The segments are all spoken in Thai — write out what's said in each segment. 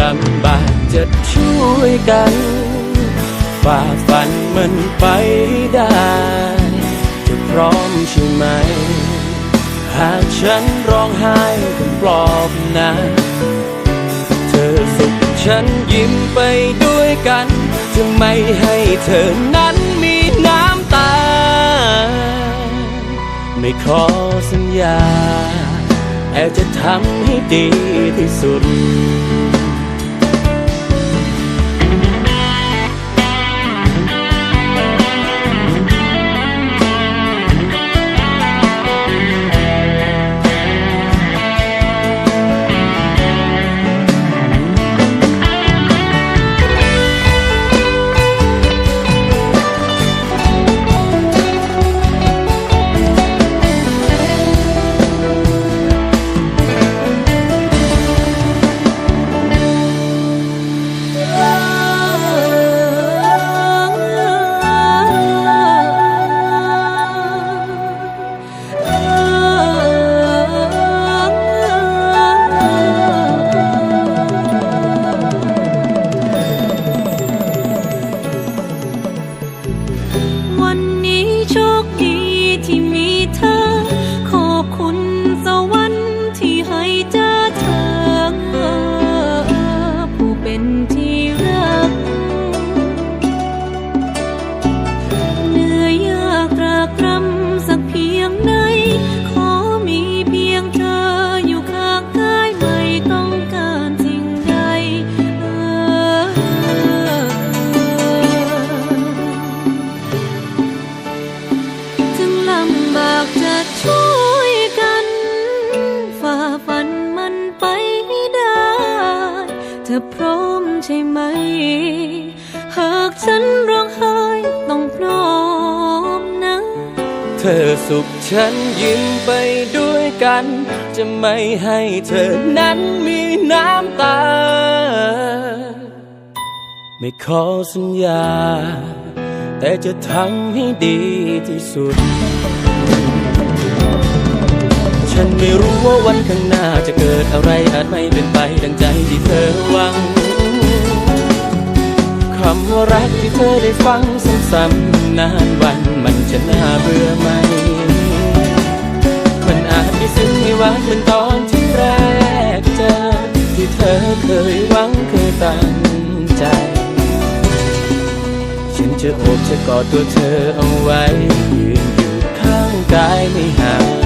ลำบากจะช่วยกัน ฝ่าฟันมันไปได้ จะพร้อมใช่ไหม หากฉันร้องไห้ก็ปลอบนะเธอสุขฉันยิ้มไปด้วยกัน จะไม่ให้เธอนั้นมีน้ำตา ไม่ขอสัญญาแต่จะทำให้ดีที่สุด โชคดีที่ เธอพร้อมใช่ไหม หากฉันร้องไห้ต้องพร้อมนะ เธอสุขฉันยิ้มไปด้วยกัน จะไม่ให้เธอนั้นมีน้ำตา ไม่ขอสัญญา แต่จะทำให้ดีที่สุด ฉันไม่รู้ว่าวันข้างหน้าจะเกิดอะไรอาจไม่เป็นไปดังใจที่เธอหวังคำว่ารักที่เธอได้ฟังซ้ำๆนานวันมันจะน่าเบื่อไหม มันอาจไม่ซึ้งไม่หวานเหมือนตอนที่แรกเจอที่เธอเคยหวังเคยตั้งใจ ฉันจะโอบจะกอดตัวเธอเอาไว้ยืนอยู่ข้างกายไม่ห่าง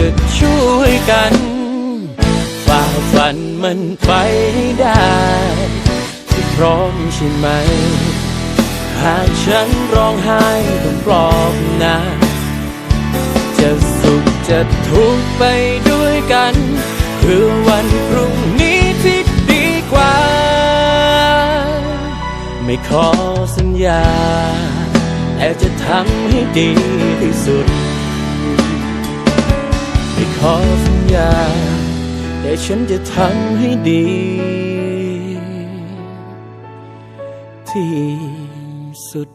จะช่วยกันฝ่าฟันมันไปให้ได้ที่พร้อมใช่ไหม หากฉันร้องไห้ต้องปลอบนะจะสุขจะทุกข์ไปด้วยกันเพื่อวันพรุ่งนี้ที่ดีกว่า ไม่ขอสัญญาแต่จะทำให้ดีที่สุด ขอสัญญา แต่ฉันจะทำให้ดี ที่สุด